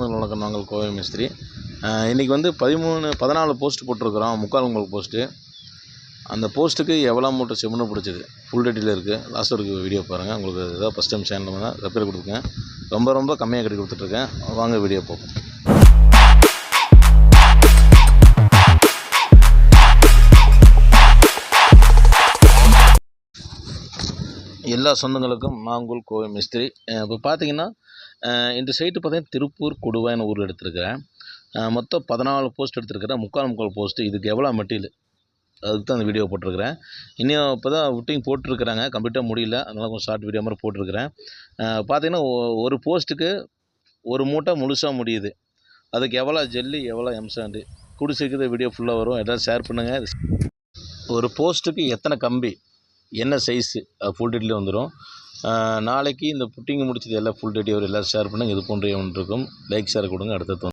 வணக்கம். நாங்கள் கோவை மிஸ்திரி. இன்றைக்கி வந்து பதிமூணு பதினாலு போஸ்ட் போட்டிருக்கிறோம். முக்கால் உங்களுக்கு போஸ்ட்டு அந்த போஸ்ட்டுக்கு எவ்வளோ மூட்டை செம்மண்ணு பிடிச்சது? ஃபுல் டீட்டெயில் இருக்குது லாஸ்ட் வரைக்கும் வீடியோ பாருங்கள் உங்களுக்கு ஏதாவது ஃபஸ்ட் டைம் சேனல் தான் சப்ஸ்கிரைப் கொடுத்துருக்கேன் ரொம்ப ரொம்ப கம்மியாக கட்டி கொடுத்துட்ருக்கேன் வாங்க வீடியோ பார்ப்போம். எல்லா சொந்தங்களுக்கும் மாங்குல் கோவை மிஸ்திரி. இப்போ பார்த்தீங்கன்னா இந்த சைட்டு பார்த்தீங்கன்னா திருப்பூர் கொடுவாய்னு ஊர் எடுத்திருக்கிறேன். மொத்தம் பதினாலு போஸ்ட் எடுத்திருக்கிறேன். முக்கால் முக்கால் போஸ்ட்டு இதுக்கு எவ்வளோ மெட்டீரியல் அதுக்கு தான் அந்த வீடியோ போட்டிருக்கிறேன். இன்னும் இப்போ தான் விட்டிங் போட்டிருக்கிறாங்க கம்ப்ளீட்டாக முடியல. அதனால் கொஞ்சம் ஷார்ட் வீடியோ மாதிரி போட்டிருக்கிறேன். பார்த்தீங்கன்னா ஒரு போஸ்ட்டுக்கு ஒரு மூட்டை முழுசாக முடியுது. அதுக்கு எவ்வளோ ஜெல்லி எவ்வளோ எம்சாண்டு கூடி சீக்கிரம் வீடியோ ஃபுல்லாக வரும். எதாவது ஷேர் பண்ணுங்கள் ஒரு போஸ்ட்டுக்கு எத்தனை கம்பி? என்ன சைஸு அது ஃபுல் டீட்டெயில் வந்துடும் நாளைக்கு இந்த புட்டிங் முடிச்சது எல்லாம் ஃபுல் டீட்டெயில் எல்லாம் ஷேர் பண்ணுங்கள் இது போன்ற ஒன்று இருக்கும். லைக் ஷேர் கொடுங்க. அடுத்தது